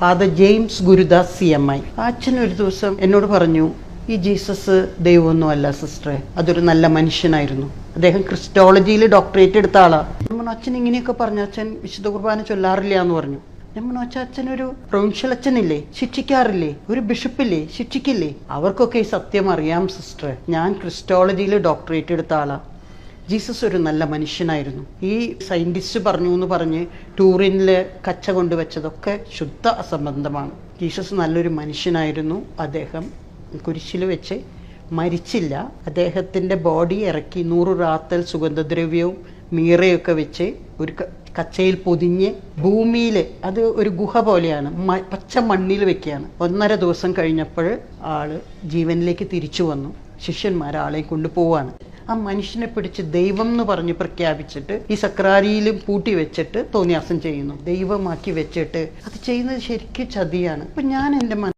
Father James Gurudas C M I അച്ഛൻ ഒരു ദിവസം എന്നോട് പറഞ്ഞു ഈ ജീസസ് ദൈവമൊന്നും അല്ല സിസ്റ്ററെ. അതൊരു നല്ല മനുഷ്യനായിരുന്നു. അദ്ദേഹം ക്രിസ്റ്റോളജിയിൽ ഡോക്ടറേറ്റ് എടുത്ത ആളാണ് അച്ഛൻ ഇങ്ങനെയൊക്കെ പറഞ്ഞു അച്ഛൻ വിശുദ്ധ കുർബാന ചൊല്ലാറില്ല എന്ന് പറഞ്ഞു. ഞാൻ അച്ഛൻ അച്ഛനൊരു പ്രൊവിൻഷ്യൽ അച്ഛനില്ലേ? ശിക്ഷിക്കാറില്ലേ? ഒരു ബിഷപ്പില്ലേ? ശിക്ഷിക്കില്ലേ? അവർക്കൊക്കെ ഈ സത്യം അറിയാം സിസ്റ്ററെ. ഞാൻ ക്രിസ്റ്റോളജിയിൽ ഡോക്ടറേറ്റ് എടുത്ത ആളാ. ജീസസ് ഒരു നല്ല മനുഷ്യനായിരുന്നു. ഈ സയന്റിസ്റ്റ് പറഞ്ഞു എന്ന് പറഞ്ഞ് ടൂറിനിൽ കച്ച കൊണ്ടുവച്ചതൊക്കെ ശുദ്ധ അസംബന്ധമാണ്. ജീസസ് നല്ലൊരു മനുഷ്യനായിരുന്നു. അദ്ദേഹം കുരിശിൽ വെച്ച് മരിച്ചില്ല. അദ്ദേഹത്തിന്റെ ബോഡി ഇറക്കി നൂറ് റാത്തൽ സുഗന്ധദ്രവ്യവും മീറയൊക്കെ വെച്ച് ഒരു കച്ചയിൽ പൊതിഞ്ഞ് ഭൂമിയിൽ അത് ഒരു ഗുഹ പോലെയാണ്. പച്ച മണ്ണിൽ വെക്കുകയാണ്. ഒന്നര ദിവസം കഴിഞ്ഞപ്പോൾ ആൾ ജീവനിലേക്ക് തിരിച്ചു വന്നു. ശിഷ്യന്മാർ ആളെ കൊണ്ടുപോവാണ്. ആ മനുഷ്യനെ പിടിച്ച് ദൈവം എന്ന് പറഞ്ഞ് പ്രഖ്യാപിച്ചിട്ട് ഈ സക്രാരിയിലും പൂട്ടി വെച്ചിട്ട് തോന്നിയാസം ചെയ്യുന്നു. ദൈവമാക്കി വെച്ചിട്ട്. അത് ചെയ്യുന്നത് ശരിക്കും ചതിയാണ്. അപ്പൊ ഞാൻ എന്റെ